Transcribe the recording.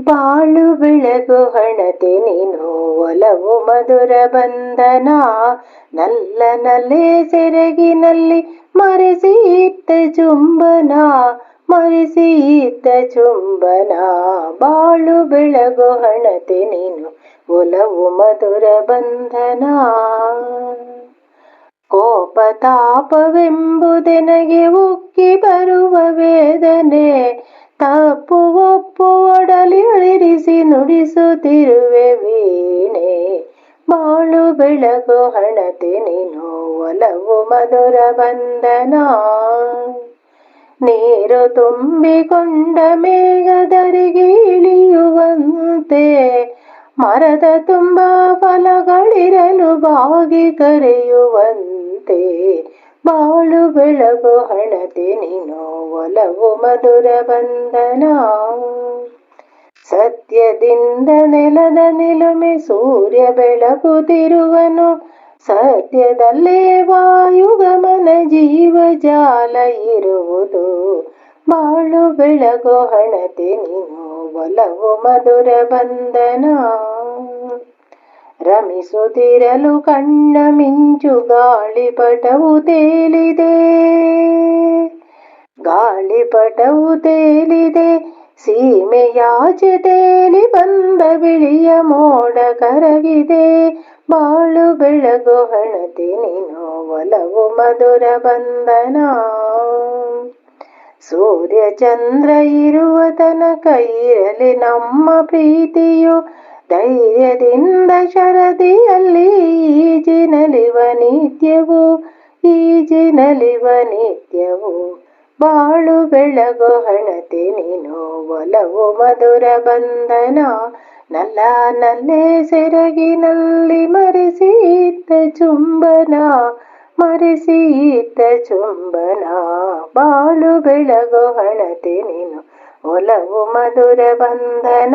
ಬಾಳು ಬೆಳಗು ಹಣತೆ ನೀನು, ಒಲವು ಮಧುರ ಬಂಧನ. ನಲ್ಲ ನಲ್ಲೆ ಸೆರಗಿನಲ್ಲಿ ಮರೆಸಿ ಇತ್ತ ಚುಂಬನ ಮರೆಸಿ ಇತ್ತ ಚುಂಬನ ಬಾಳು ಬೆಳಗು ಹಣತೆ ನೀನು, ಒಲವು ಮಧುರ ಬಂಧನ. ಕೋಪ ತಾಪವೆಂಬುದೆನಗೆ ಉಕ್ಕಿ ಬರುವ ವೇದನೆ. ತಪ್ಪು ಒಪ್ಪು ಒಡಲಿ ಅಳಿರಿಸಿ ನುಡಿಸುತ್ತಿರುವೆ ವೀಣೆ. ಬಾಳು ಬೆಳಗು ಹಣತೆ ನೀನು, ಒಲವು ಮಧುರ ಬಂಧನ. ನೀರು ತುಂಬಿಕೊಂಡ ಮೇಘದರಿಗೆ ಇಳಿಯುವಂತೆ, ಮರದ ತುಂಬ ಫಲಗಳಿರಲು ಬಾಗಿ ಕರೆಯುವಂತೆ. ಬಾಳು ಬೆಳಗು ಹಣತೆ ನೀನು, ಒಲವು ಮಧುರ ಬಂಧನ. ಸತ್ಯದಿಂದ ನೆಲದ ನಿಲುಮೆ ಸೂರ್ಯ ಬೆಳಗುತ್ತಿರುವನು. ಸತ್ಯದಲ್ಲೇ ವಾಯುಗಮನ ಜೀವಜಾಲ ಇರುವುದು. ಬಾಳು ಬೆಳಗು ಹಣತೆ ನೀನು, ಒಲವು ಮಧುರ ಬಂಧನ. ರಮಿಸುತ್ತಿರಲು ಕಣ್ಣ ಮಿಂಚು ಗಾಳಿಪಟವು ತೇಲಿದೆ. ಗಾಳಿಪಟವು ತೇಲಿದೆ. ಸೀಮೆಯಾಚೆ ತೇಲಿ ಬಂದ ಬಿಳಿಯ ಮೋಡ ಕರಗಿದೆ. ಬಾಳು ಬೆಳಗು ಹಣತೆ ನೀನು ಒಲವು ಮಧುರ ಬಂಧನ. ಸೂರ್ಯ ಚಂದ್ರ ಇರುವ ತನಕ ಇರಲಿ ನಮ್ಮ ಪ್ರೀತಿಯು. ಧೈರ್ಯದಿಂದ ಶರದಿಯಲ್ಲಿ ಈಜಿನಲಿವ ನಿತ್ಯವು ಈಜಿನಲಿವ ನಿತ್ಯವು. ಬಾಳು ಬೆಳಗು ಹಣತೆ ನೀನು, ಒಲವು ಮಧುರ ಬಂಧನ, ನಲ್ಲ ನಲ್ಲೇ ಸೆರಗಿನಲ್ಲಿ ಮರೆಸಿ ಇತ್ತ ಚುಂಬನ ಮರೆಸಿ ಇತ್ತ ಚುಂಬನ. ಬಾಳು ಬೆಳಗು ಹಣತೆ ನೀನು, ಒಲವು ಮಧುರ ಬಂಧನ.